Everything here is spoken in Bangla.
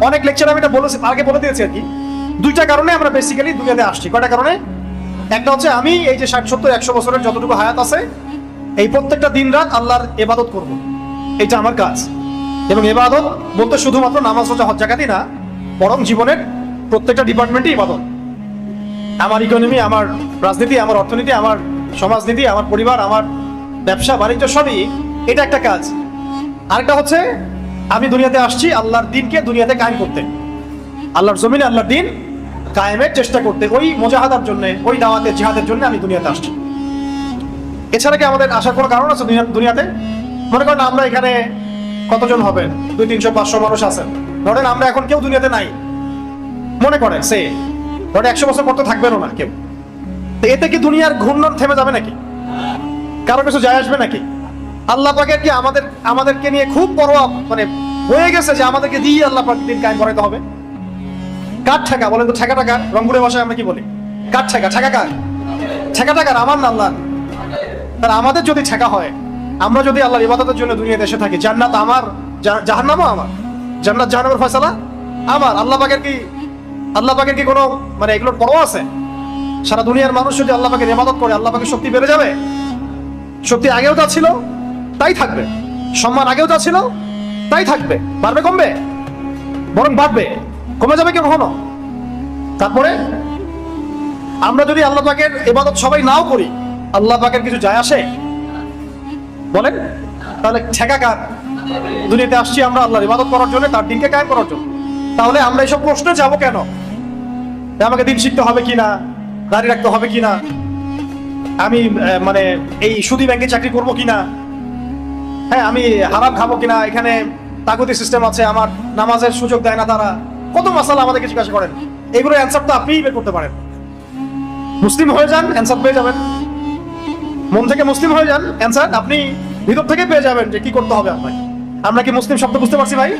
অনেক লেকচার আমি এটা বলেছি আগে বলে দিয়েছি আর কি। দুইটা কারণে আমরা বেসিক্যালি দুনিয়াতে আসছি। কয়টা কারণে? একটা হচ্ছে আমি এই যে ষাট, সত্তর, একশো বছরের যতটুকু হায়াত আছে, এই প্রত্যেকটা দিন রাত আল্লাহর এবাদত করব। এটা আমার কাজ। এবং এবাদত বলতে শুধুমাত্র নামাজ, রোজা, হজ জাকাতই না, বরং জীবনের প্রত্যেকটা ডিপার্টমেন্টই ইবাদত। আমার ইকোনমি আমার রাজনীতি, আমার অর্থনীতি, আমার সমাজনীতি, আমার পরিবার, আমার ব্যবসা, বাণিজ্য, সবই এটা একটা কাজ। আরেকটা হচ্ছে আমি দুনিয়াতে আসছি, আল্লাহর দিনকে দুনিয়াতে কায়েম করতে। আল্লাহর জমিনে আল্লাহর দিন কায়েমের চেষ্টা করতে, ওই মোজাহাদার জন্য, ওই দাওয়াতের জিহাদের জন্য আমি দুনিয়াতে আসছি। এছাড়া কি আমাদের আসার কোনো কারণ আছে দুনিয়াতে? মনে করেন আমরা এখানে কতজন হবেন? দুই, তিনশো, পাঁচশো মানুষ আছেন। ধরেন আমরা এখন কেউ দুনিয়াতে নাই। মনে করেন, সে, ধরেন একশো বছর পর তো থাকবেনও না কেউ। এতে কি দুনিয়ার ঘূর্ণন থেমে যাবে নাকি? কারও কিছু যায় আসবে নাকি? আল্লাহ পাকের কি আমাদের, আমাদেরকে নিয়ে খুব বড় মানে হয়ে গেছে যে আমাদেরকে দিয়ে আল্লাহ পাক দিন কায়েম করাইতে হবে? কার ঠেকা? বলেন তো ঠেকা টাকার রংপুরের ভাষায় আমরা কি বলি? কার ঠেকা? ঠেকা কার? ঠেকা টাকার আমার না আল্লাহ তার আমাদের যদি ঠেকা হয়, আমরা যদি আল্লাহর ইবাদতের জন্য দুনিয়াতে এসে থাকি, জান্নাত আমার জাহান্নামও আমার। জান্নাত জাহান্নামের ফয়সালা আমার। আল্লাহ পাকের কি, আল্লাহ পাকের কি কোনো মানে এগুলোর পরও আছে? সারা দুনিয়ার মানুষ যদি আল্লাহ পাকের ইবাদত করে, আল্লাহ পাকের শক্তি বেড়ে যাবে? শক্তি আগেও তা ছিল তাই থাকবে। সম্মান আগেও যা ছিল তাই থাকবে। বাড়বে কমবে। বরং বাড়বে। কমে যাবে কি কখনো? তারপরে আমরা যদি আল্লাহ পাকের ইবাদত সবাই নাও করি আল্লাহ পাকের কিছু যায় আসে? বলেন তাহলে ঠেকা কার? দুনিয়াতে আসছি আমরা আল্লাহর ইবাদত করার জন্য তার দিনকে কায়েম করার জন্য। তাহলে আমরা এইসব প্রশ্নে যাব কেন? আমাকে দিন শিখতে হবে কিনা দাঁড়িয়ে রাখতে হবে কিনা? আমি আহ, মানে এই সুদি ব্যাংকে চাকরি করব কিনা? হ্যাঁ আমি হারাম খাব কিনা, এখানে তাগুতি সিস্টেম আছে, আমার নামাজের সুযোগ দেয় না তারা। কত মাসালা আমাদেরকে জিজ্ঞাসা করেন? এগুলো অ্যান্সার তো আপনিই বের করতে পারেন। মুসলিম হয়ে যান অ্যান্সার পেয়ে যাবেন। মন থেকে মুসলিম হয়ে যান অ্যান্সার আপনি ভিতর থেকে পেয়ে যাবেন যে কি করতে হবে আপনাকে। আমরা কি মুসলিম শব্দ বুঝতে পারছি ভাই?